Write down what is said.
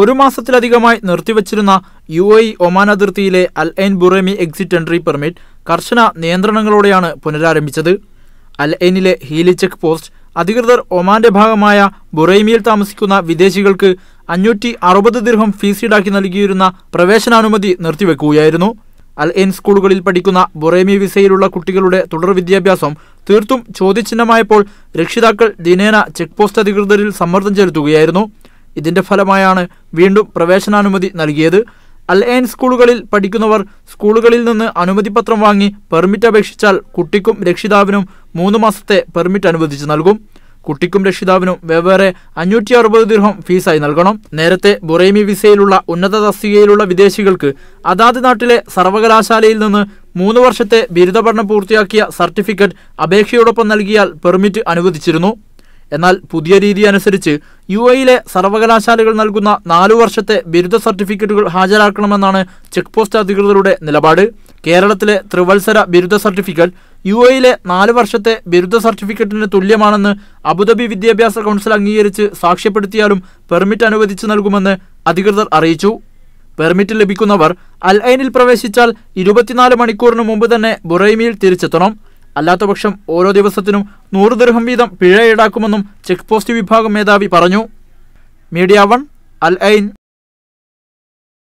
ഒരു മാസത്തിലധികമായി നിർത്തിവച്ചിരുന്ന യു എ ഒമാൻ അതിർത്തിയിലെ Al Ain Buraimi exit entry permit കർശന നിയന്ത്രണങ്ങളോടെയാണ് പുനരാരംഭിച്ചത്. അൽ ഐനിലെ ഹീലി ചെക്ക് പോസ്റ്റ് അധികൃതർ ഒമാന്റെ ഭാഗമായ ബുറൈമിയിൽ താമസിക്കുന്ന വിദേശികൾക്ക് അഞ്ഞൂറ്റി അറുപത് ദിർഹം ഫീസ് ഈടാക്കി നൽകിയിരുന്ന പ്രവേശനാനുമതി നിർത്തിവെക്കുകയായിരുന്നു. അൽ ഐൻ സ്കൂളുകളിൽ പഠിക്കുന്ന ബുറൈമി വിസയിലുള്ള കുട്ടികളുടെ തുടർ വിദ്യാഭ്യാസം തീർത്തും ചോദ്യചിഹ്നമായപ്പോൾ രക്ഷിതാക്കൾ ദിനേന ചെക്ക് പോസ്റ്റ് അധികൃതരിൽ സമ്മർദ്ദം ചെലുത്തുകയായിരുന്നു. ഇതിന്റെ ഫലമായാണ് വീണ്ടും പ്രവേശനാനുമതി നൽകിയത്. അൽ എൻ സ്കൂളുകളിൽ പഠിക്കുന്നവർ സ്കൂളുകളിൽ നിന്ന് അനുമതി പത്രം വാങ്ങി പെർമിറ്റ് അപേക്ഷിച്ചാൽ കുട്ടിക്കും രക്ഷിതാവിനും മൂന്ന് മാസത്തെ പെർമിറ്റ് അനുവദിച്ച് നൽകും. കുട്ടിക്കും രക്ഷിതാവിനും വെവ്വേറെ അഞ്ഞൂറ്റി അറുപത് ദീർഘം ഫീസായി നൽകണം. നേരത്തെ ബുറൈമി വിസയിലുള്ള ഉന്നത തസ്തികയിലുള്ള വിദേശികൾക്ക് അതാത് നാട്ടിലെ സർവകലാശാലയിൽ നിന്ന് മൂന്ന് വർഷത്തെ ബിരുദ പഠനം പൂർത്തിയാക്കിയ സർട്ടിഫിക്കറ്റ് അപേക്ഷയോടൊപ്പം നൽകിയാൽ പെർമിറ്റ് അനുവദിച്ചിരുന്നു. എന്നാൽ പുതിയ രീതി അനുസരിച്ച് യു എയിലെ സർവകലാശാലകൾ നൽകുന്ന നാലു വർഷത്തെ ബിരുദ സർട്ടിഫിക്കറ്റുകൾ ഹാജരാക്കണമെന്നാണ് ചെക്ക് പോസ്റ്റ് അധികൃതരുടെ നിലപാട്. കേരളത്തിലെ ത്രിവത്സര ബിരുദ സർട്ടിഫിക്കറ്റ് യു എയിലെ നാല് വർഷത്തെ ബിരുദ സർട്ടിഫിക്കറ്റിന് തുല്യമാണെന്ന് അബുദാബി വിദ്യാഭ്യാസ കൗൺസിൽ അംഗീകരിച്ച് സാക്ഷ്യപ്പെടുത്തിയാലും പെർമിറ്റ് അനുവദിച്ചു നൽകുമെന്ന് അധികൃതർ അറിയിച്ചു. പെർമിറ്റ് ലഭിക്കുന്നവർ അൽ ഐനിൽ പ്രവേശിച്ചാൽ ഇരുപത്തിനാല് മണിക്കൂറിന് മുമ്പ് തന്നെ ബുറൈമിയിൽ തിരിച്ചെത്തണം. അല്ലാത്തപക്ഷം ഓരോ ദിവസത്തിനും നൂറ് ദർഹം വീതം പിഴ ഈടാക്കുമെന്നും ചെക്ക് പോസ്റ്റ് വിഭാഗം മേധാവി പറഞ്ഞു. Media one Al Ain.